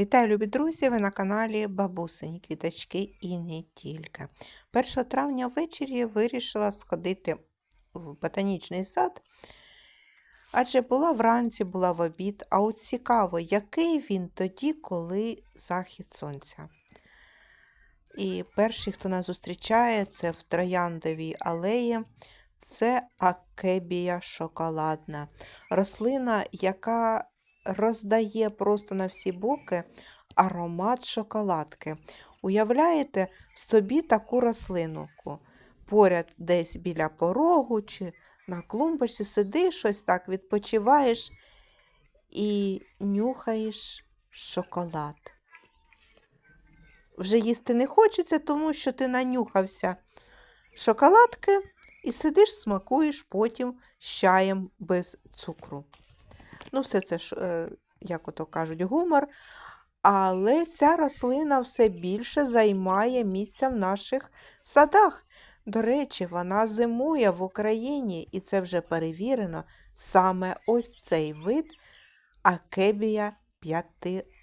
Вітаю, любі друзі! Ви на каналі Бабусині Квіточки і не тільки. 1 травня ввечері вирішила сходити в ботанічний сад, адже була вранці, була в обід. А от цікаво, який він тоді, коли захід сонця. І перший, хто нас зустрічає, це в Трояндовій алеї. Це акебія шоколадна. Рослина, яка роздає просто на всі боки аромат шоколадки. Уявляєте собі таку рослинку. Поряд десь біля порогу чи на клумбочці сидиш, щось так відпочиваєш і нюхаєш шоколад. Вже їсти не хочеться, тому що ти нанюхався шоколадки і сидиш, смакуєш потім з чаєм без цукру. Ну, все це ж, е, як ото кажуть, гумор. Але ця рослина все більше займає місця в наших садах. До речі, вона зимує в Україні, і це вже перевірено саме ось цей вид акебія п'ятилистна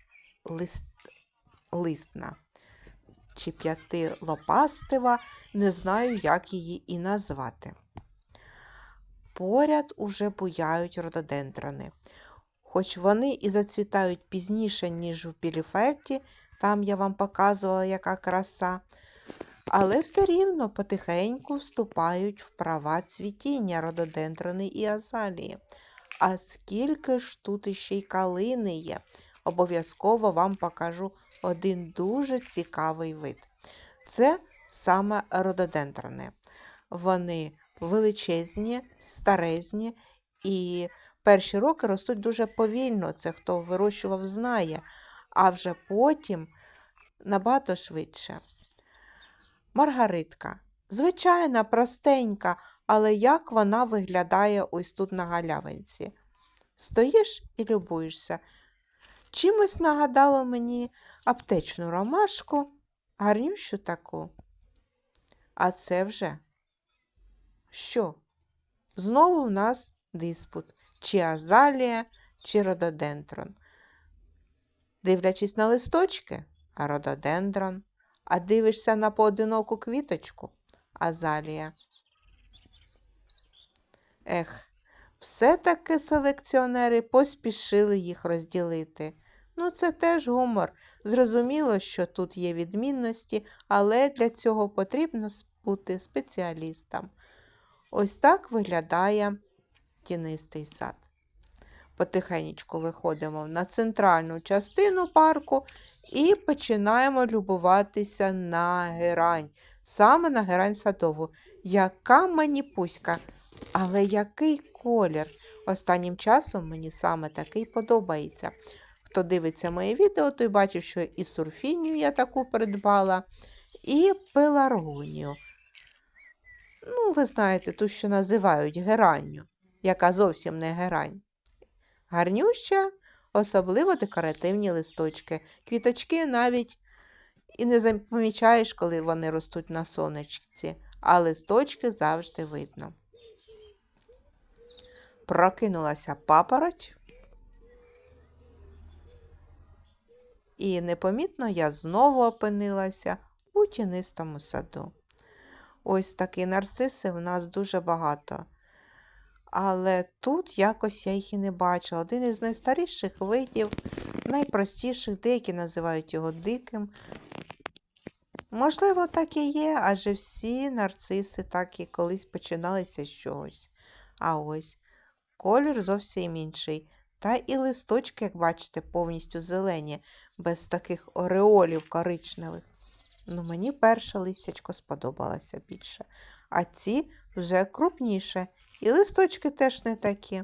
чи п'ятилопастива, не знаю, як її і назвати. Поряд уже буяють рододендрони. Хоч вони і зацвітають пізніше, ніж в Біліфельті, там я вам показувала, яка краса, але все рівно потихеньку вступають в права цвітіння рододендрони і азалії. А скільки ж тут іще й калини є, обов'язково вам покажу один дуже цікавий вид. Це саме рододендрони. Вони величезні, старезні і перші роки ростуть дуже повільно. Це хто вирощував, знає, а вже потім набагато швидше. Маргаритка. Звичайна, простенька, але як вона виглядає ось тут на галявинці. Стоїш і любуєшся. Чимось нагадало мені аптечну ромашку, гарнющу таку. А це вже що? Знову в нас диспут, чи азалія, чи рододендрон. Дивлячись на листочки, рододендрон, а дивишся на поодиноку квіточку азалія. Ех, все-таки селекціонери поспішили їх розділити. Ну, це теж гумор. Зрозуміло, що тут є відмінності, але для цього потрібно бути спеціалістом. Ось так виглядає тінистий сад. Потихеньку виходимо на центральну частину парку і починаємо любуватися на герань. Саме на герань садову. Яка мені пуська, але який колір. Останнім часом мені саме такий подобається. Хто дивиться моє відео, той бачив, що і сурфінію я таку придбала, і пеларгонію. Ну, ви знаєте, ту, що називають геранню, яка зовсім не герань. Гарнюща, особливо декоративні листочки. Квіточки навіть і не помічаєш, коли вони ростуть на сонечці, а листочки завжди видно. Прокинулася папороть. І непомітно я знову опинилася у тінистому саду. Ось такі нарциси в нас дуже багато. Але тут якось я їх і не бачила. Один із найстаріших видів, найпростіших, деякі називають його диким. Можливо, так і є, адже всі нарциси так і колись починалися з чогось. А ось колір зовсім інший. Та і листочки, як бачите, повністю зелені, без таких ореолів коричневих. Ну, Мені перше листячко сподобалося більше. А ці вже крупніше. І листочки теж не такі.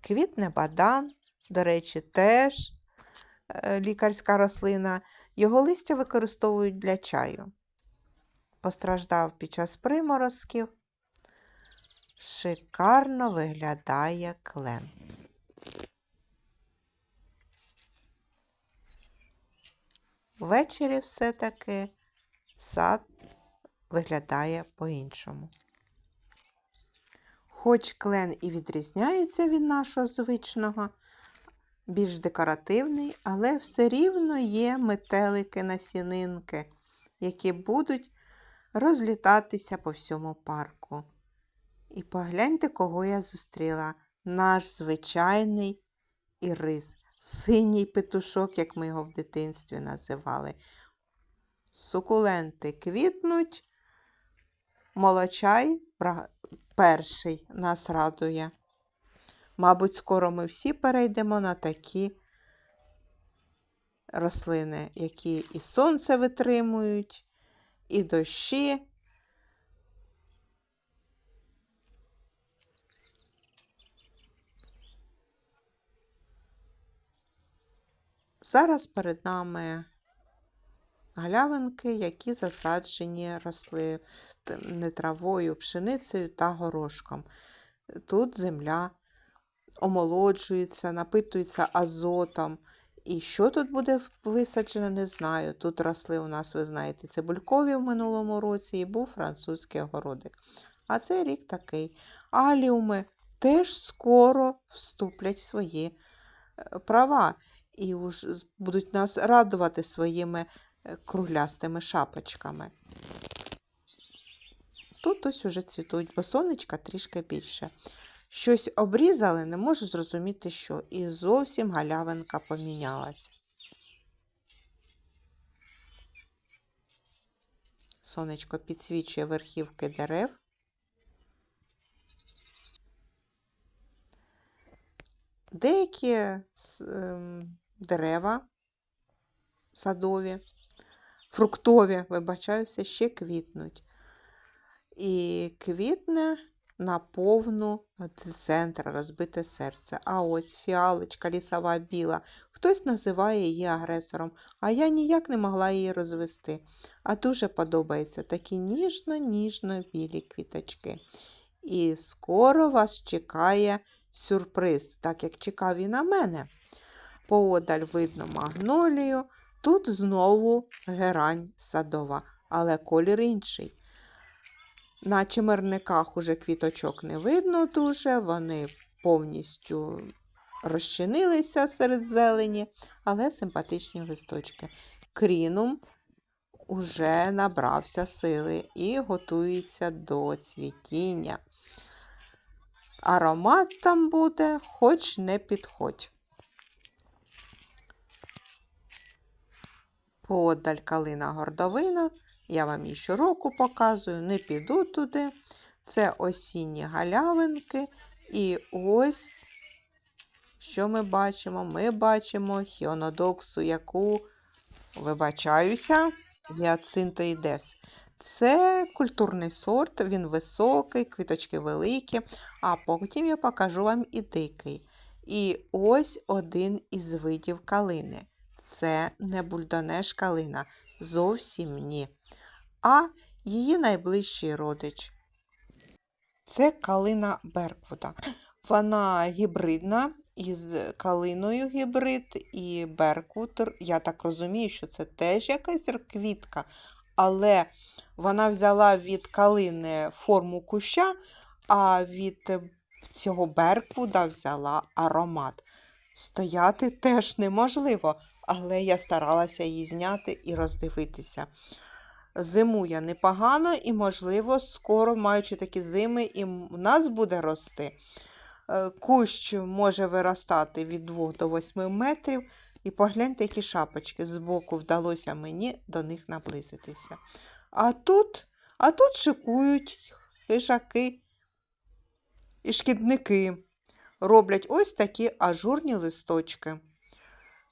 Квітне бадан, до речі, теж е, лікарська рослина. Його листя використовують для чаю. Постраждав під час приморозків. Шикарно виглядає клен. Ввечері все-таки сад виглядає по-іншому. Хоч клен і відрізняється від нашого звичного, більш декоративний, але все рівно є метелики-насінинки, які будуть розлітатися по всьому парку. І погляньте, кого я зустріла. Наш звичайний ірис, синій петушок, як ми його в дитинстві називали. Сукуленти квітнуть, молочай перший нас радує. Мабуть, скоро ми всі перейдемо на такі рослини, які і сонце витримують, і дощі. Зараз перед нами галявинки, які засаджені росли не травою, пшеницею та горошком. Тут земля омолоджується, напитується азотом. І що тут буде висаджено, не знаю. Тут росли у нас, ви знаєте, цибулькові в минулому році і був французький огородик. А цей рік такий. Аліуми теж скоро вступлять в свої е, права і уж будуть нас радувати своїми е, круглястими шапочками. Тут ось уже цвітуть, бо сонечка трішки більше. Щось обрізали, не можу зрозуміти, що, і зовсім галявинка помінялася. Сонечко підсвічує верхівки дерев. Деякі ем, дерева садові, фруктові, вибачаюся, ще квітнуть. І квітне на повну центр розбите серце. А ось фіалочка лісова біла. Хтось називає її агресором, а я ніяк не могла її розвести. А дуже подобається такі ніжно-ніжно білі квіточки. І скоро вас чекає сюрприз, так як чекав і на мене. Поодаль видно магнолію, тут знову герань садова, але колір інший. На чимерниках уже квіточок не видно дуже, вони повністю розчинилися серед зелені, але симпатичні листочки. Крінум уже набрався сили і готується до цвітіння. Аромат там буде, хоч не підходь. Поодаль калина гордовина. Я вам її щороку показую, не піду туди. Це осінні галявинки. І ось, що ми бачимо? Ми бачимо хіонодоксу, яку, вибачаюся, гіацинтоїдес. Це культурний сорт, він високий, квіточки великі, а потім я покажу вам і дикий. І ось один із видів калини. Це не бульдонеш калина, зовсім ні. А її найближчий родич. Це калина Берквуда. Вона гібридна із калиною гібрид і Беркут. Я так розумію, що це теж якась квітка, але вона взяла від калини форму куща, а від цього Берквуда взяла аромат. Стояти теж неможливо, але я старалася її зняти і роздивитися. Зимує непогано і, можливо, скоро, маючи такі зими, і в нас буде рости. Е, Кущ може виростати від 2 до 8 метрів. І погляньте, які шапочки збоку вдалося мені до них наблизитися. А тут, а тут шикують хижаки і шкідники. Роблять ось такі ажурні листочки.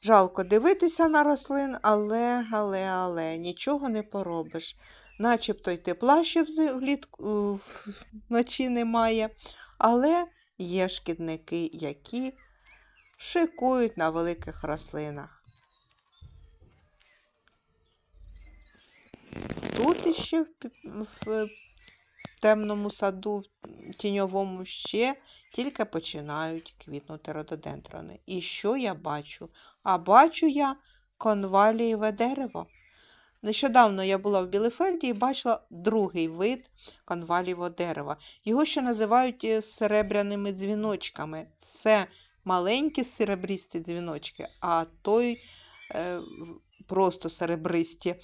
Жалко дивитися на рослин, але, але, але, нічого не поробиш. Начебто й тепла ще влітку вночі немає, але є шкідники, які шикують на великих рослинах. Тут іще в темному саду, тіньовому ще тільки починають квітнути рододендрони. І що я бачу? А бачу я конвалієве дерево. Нещодавно я була в Білефельді і бачила другий вид конвалієвого дерева. Його ще називають е, серебряними дзвіночками. Це маленькі серебристі дзвіночки, а той е, просто серебристі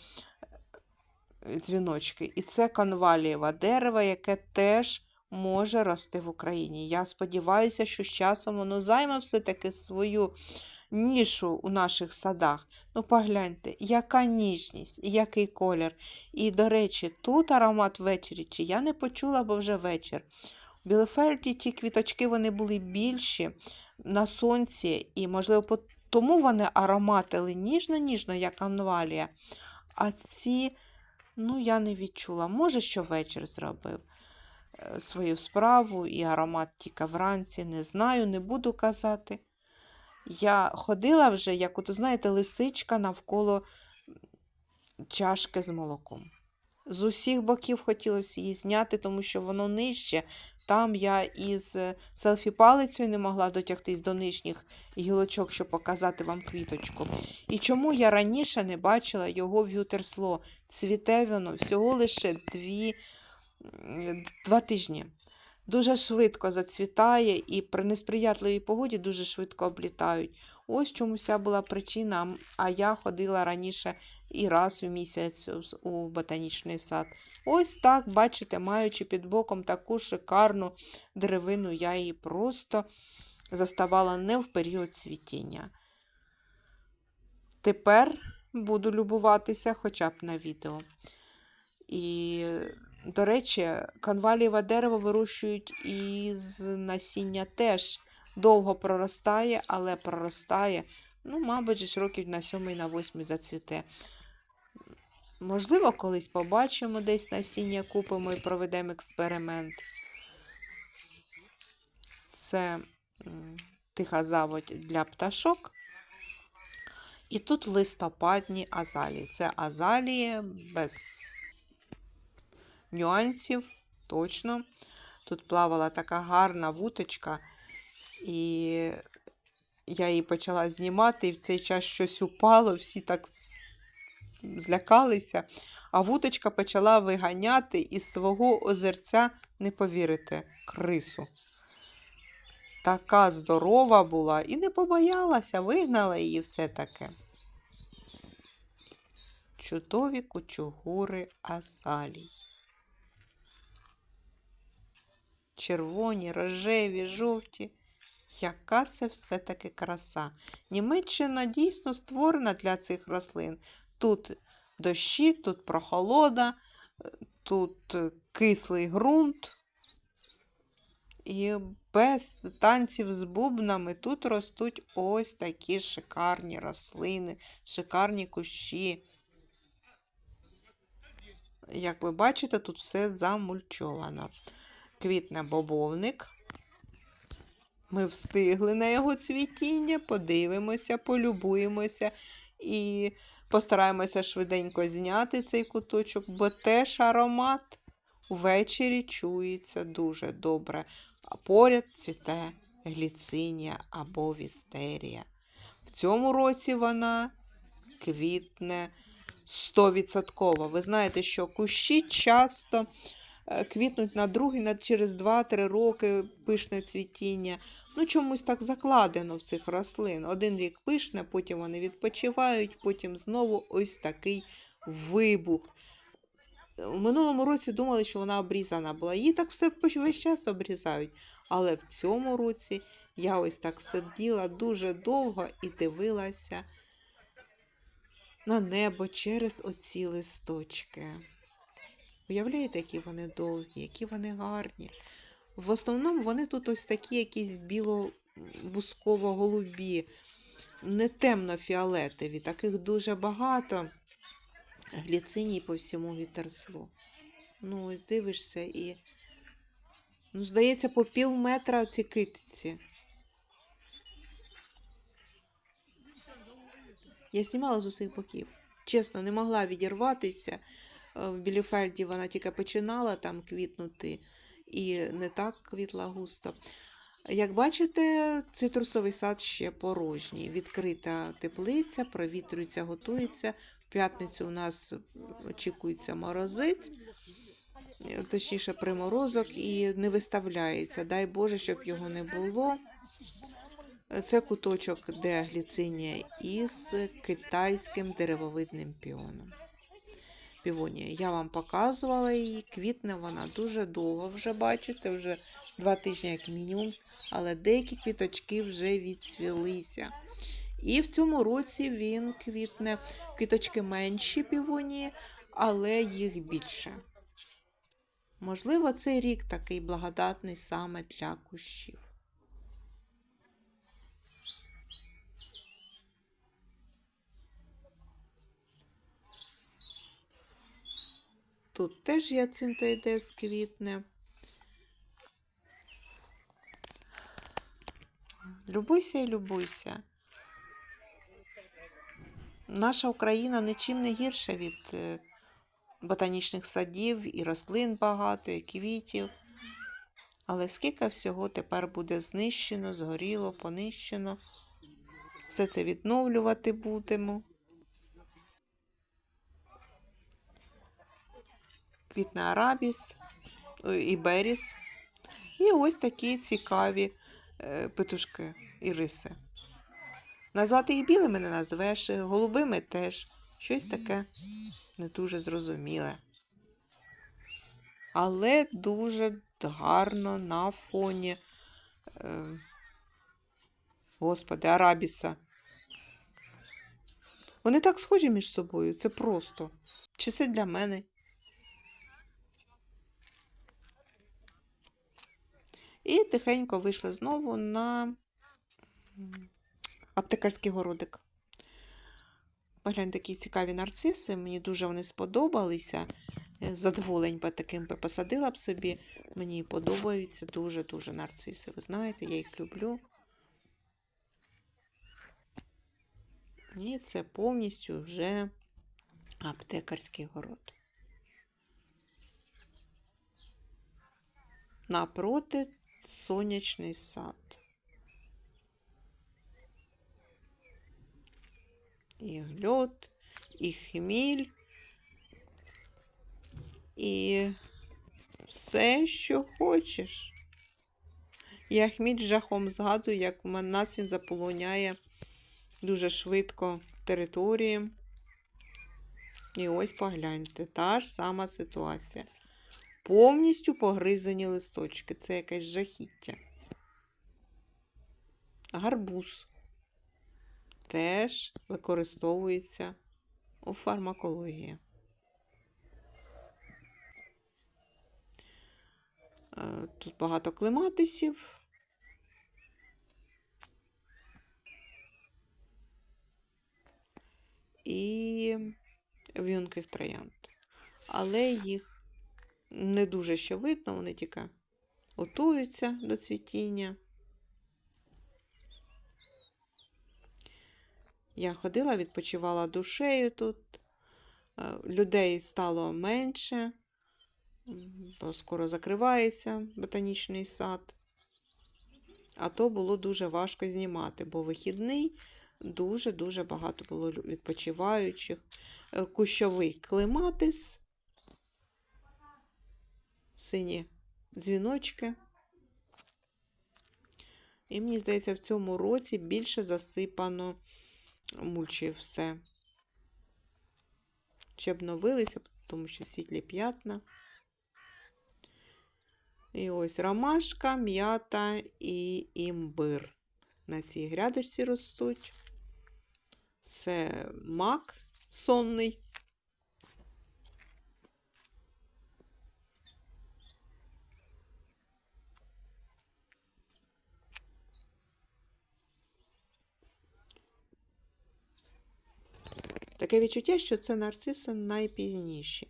дзвіночки. І це конвалієве дерево, яке теж може рости в Україні. Я сподіваюся, що з часом воно займе все-таки свою нішу у наших садах. Ну, погляньте, яка ніжність, який колір. І, до речі, тут аромат ввечері, чи я не почула, бо вже вечір. У Білефельді ті квіточки вони були більші на сонці, і, можливо, тому вони ароматили ніжно-ніжно, як анвалія. А ці, ну, я не відчула. Може, що вечір зробив е, свою справу, і аромат тільки вранці, не знаю, не буду казати. Я ходила вже, як от, знаєте, лисичка навколо чашки з молоком. З усіх боків хотілося її зняти, тому що воно нижче. Там я із е, селфі-палицею не могла дотягтись до нижніх гілочок, щоб показати вам квіточку. І чому я раніше не бачила його в'ютерсло? Цвіте воно всього лише дві, два тижні. Дуже швидко зацвітає і при несприятливій погоді дуже швидко облітають. Ось чому вся була причина. А я ходила раніше і раз у місяць у ботанічний сад. Ось так, бачите, маючи під боком таку шикарну деревину, я її просто заставала не в період цвітіння. Тепер буду любуватися хоча б на відео. І, до речі, канвалієве дерево вирощують із насіння теж. Довго проростає, але проростає, ну, мабуть, років на сьомий, на восьмий зацвіте. Можливо, колись побачимо десь насіння, купимо і проведемо експеримент. Це тиха заводь для пташок. І тут листопадні азалії. Це азалії без нюансів, точно. Тут плавала така гарна вуточка, і я її почала знімати, і в цей час щось упало, всі так злякалися, а вуточка почала виганяти із свого озерця, не повірите, крису. Така здорова була і не побоялася, вигнала її все-таки. Чудові кучугури азалій. Червоні, рожеві, жовті. Яка це все-таки краса. Німеччина дійсно створена для цих рослин. Тут дощі, тут прохолода, тут е, кислий ґрунт. І без танців з бубнами тут ростуть ось такі шикарні рослини, шикарні кущі. Як ви бачите, тут все замульчовано. Квітне бобовник. Ми встигли на його цвітіння, подивимося, полюбуємося і постараємося швиденько зняти цей куточок, бо теж аромат увечері чується дуже добре. А поряд цвіте гліцинія або вістерія. В цьому році вона квітне 100%. Ви знаєте, що кущі часто квітнуть на другий, на через 2-3 роки пишне цвітіння. Ну, чомусь так закладено в цих рослин. Один рік пишне, потім вони відпочивають, потім знову ось такий вибух. В минулому році думали, що вона обрізана була. Її так все весь час обрізають. Але в цьому році я ось так сиділа дуже довго і дивилася на небо через оці листочки. Уявляєте, які вони довгі, які вони гарні. В основному вони тут ось такі якісь біло-бусково-голубі, не темно-фіолетові. Таких дуже багато. Гліциній по всьому вітерслу. Ну, ось дивишся і. Ну, здається, по пів метра ці китиці. Я знімала з усіх боків. Чесно, не могла відірватися. Е, В Біліфельді вона тільки починала там квітнути і не так квітла густо. Як бачите, цитрусовий сад ще порожній. Відкрита теплиця, провітрюється, готується. В п'ятницю у нас очікується морозець, е, точніше приморозок, і не виставляється. Дай Боже, щоб його не було. Це куточок, де гліцинія із китайським деревовидним піоном. Півонія. Я вам показувала її, квітне вона дуже довго вже бачите, вже два тижні як мінімум, але деякі квіточки вже відцвілися. І в цьому році він квітне квіточки менші півонії, але їх більше. Можливо, цей рік такий благодатний саме для кущів. Тут теж яцинта йде з квітне. Любуйся і любуйся. Наша Україна нічим не гірша від е, ботанічних садів і рослин багато, і квітів. Але скільки всього тепер буде знищено, згоріло, понищено. Все це відновлювати будемо. Квітне арабіс і беріс. І ось такі цікаві е, петушки і риси. Назвати їх білими не назвеш, е, голубими теж. Щось таке не дуже зрозуміле. Але дуже гарно на фоні, е, господи, арабіса. Вони так схожі між собою, це просто. Чи це для мене? І тихенько вийшла знову на аптекарський городик. Погляньте, такі цікаві нарциси. Мені дуже вони сподобалися. Е, Задоволень би таким би посадила б собі. Мені подобаються дуже-дуже нарциси. Ви знаєте, я їх люблю. І це повністю вже аптекарський город. Напроти сонячний сад. І льот, і хміль, і все, що хочеш. Я хміль жахом згадую, як мен- нас він заполоняє дуже швидко території. І ось погляньте, та ж сама ситуація. Повністю погризані листочки. Це якесь жахіття. Гарбуз теж використовується у фармакології. Е, Тут багато клематисів. І в'юнких троянд. Але їх не дуже ще видно, вони тільки готуються до цвітіння. Я ходила, відпочивала душею тут. Е, Людей стало менше, бо скоро закривається ботанічний сад. А то було дуже важко знімати, бо вихідний дуже-дуже багато було відпочиваючих. Е, Кущовий клематис, сині дзвіночки. І мені здається, в цьому році більше засипано мульчі все. Чи обновилися, тому що світлі п'ятна. І ось ромашка, м'ята і імбир. На цій грядочці ростуть. Це мак сонний. Таке відчуття, що це нарциси найпізніші.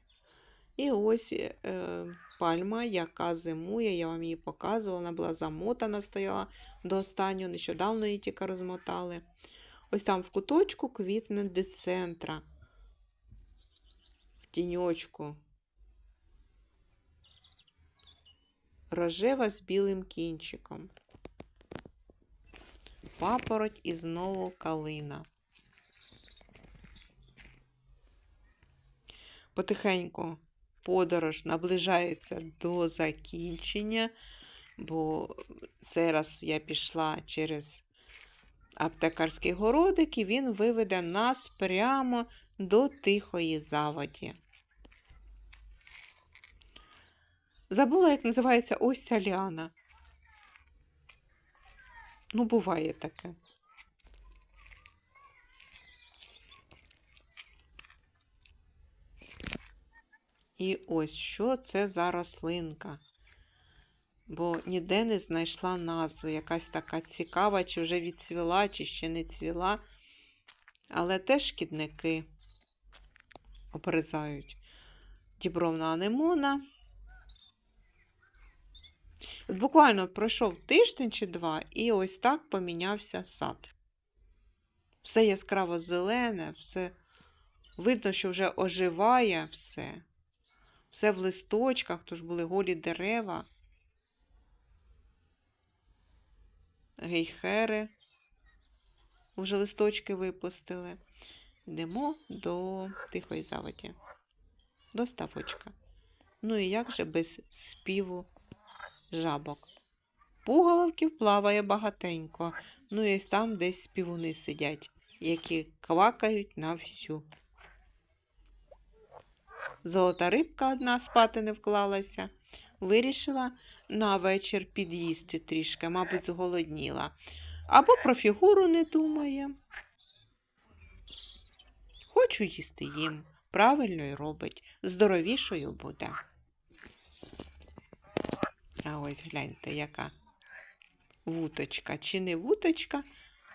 І ось е, пальма, яка зимує, я вам її показувала, вона була замотана, стояла до останнього, нещодавно її тільки розмотали. Ось там в куточку квітне децентра. В тіньочку. Рожева з білим кінчиком. Папороть і знову калина. Потихеньку подорож наближається до закінчення, бо цей раз я пішла через аптекарський городик, і він виведе нас прямо до тихої заводі. Забула, як називається ось ця ліана. Ну, буває таке. І ось що це за рослинка. Бо ніде не знайшла назви. Якась така цікава, чи вже відцвіла, чи ще не цвіла. Але теж шкідники обрізають. Дібровна анемона. Буквально пройшов тиждень чи два, і ось так помінявся сад. Все яскраво зелене, все видно, що вже оживає все. Все в листочках, тож були голі дерева. Гейхери. Вже листочки випустили. Йдемо до тихої заводі, до ставочка. Ну і як же без співу жабок? Пуголовків плаває багатенько. Ну і там десь співуни сидять, які квакають на всю. Золота рибка одна спати не вклалася. Вирішила на вечір під'їсти трішки, мабуть, зголодніла. Або про фігуру не думає. Хочу їсти їм. Правильно й робить. Здоровішою буде. А ось гляньте, яка вуточка. Чи не вуточка,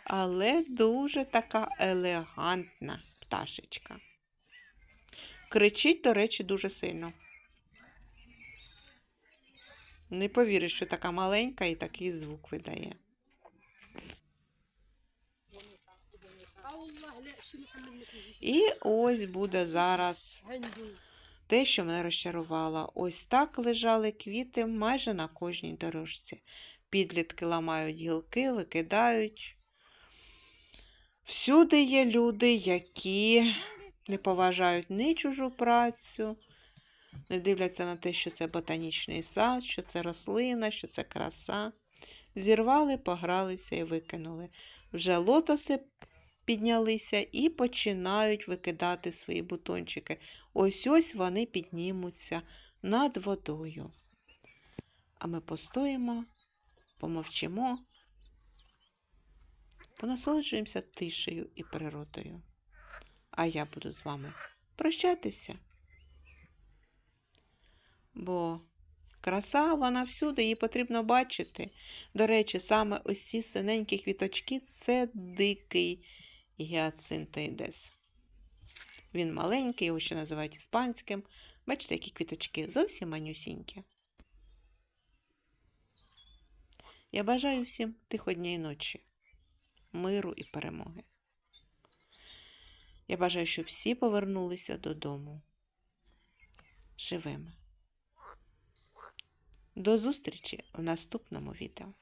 але дуже така елегантна пташечка. Кричить, до речі, дуже сильно. Не повіриш, що така маленька і такий звук видає. І ось буде зараз те, що мене розчарувало. Ось так лежали квіти майже на кожній дорожці. Підлітки ламають гілки, викидають. Всюди є люди, які не поважають ні чужу працю, не дивляться на те, що це ботанічний сад, що це рослина, що це краса. Зірвали, погралися і викинули. Вже лотоси піднялися і починають викидати свої бутончики. Ось ось вони піднімуться над водою. А ми постоїмо, помовчимо, понасолоджуємося тишею і природою. А я буду з вами прощатися. Бо краса, вона всюди, її потрібно бачити. До речі, саме ось ці синенькі квіточки це дикий гіацинтоїдес. Він маленький, його ще називають іспанським. Бачите, які квіточки зовсім манюсінькі. Я бажаю всім тиходній ночі, миру і перемоги. Я бажаю, щоб всі повернулися додому живими. До зустрічі в наступному відео.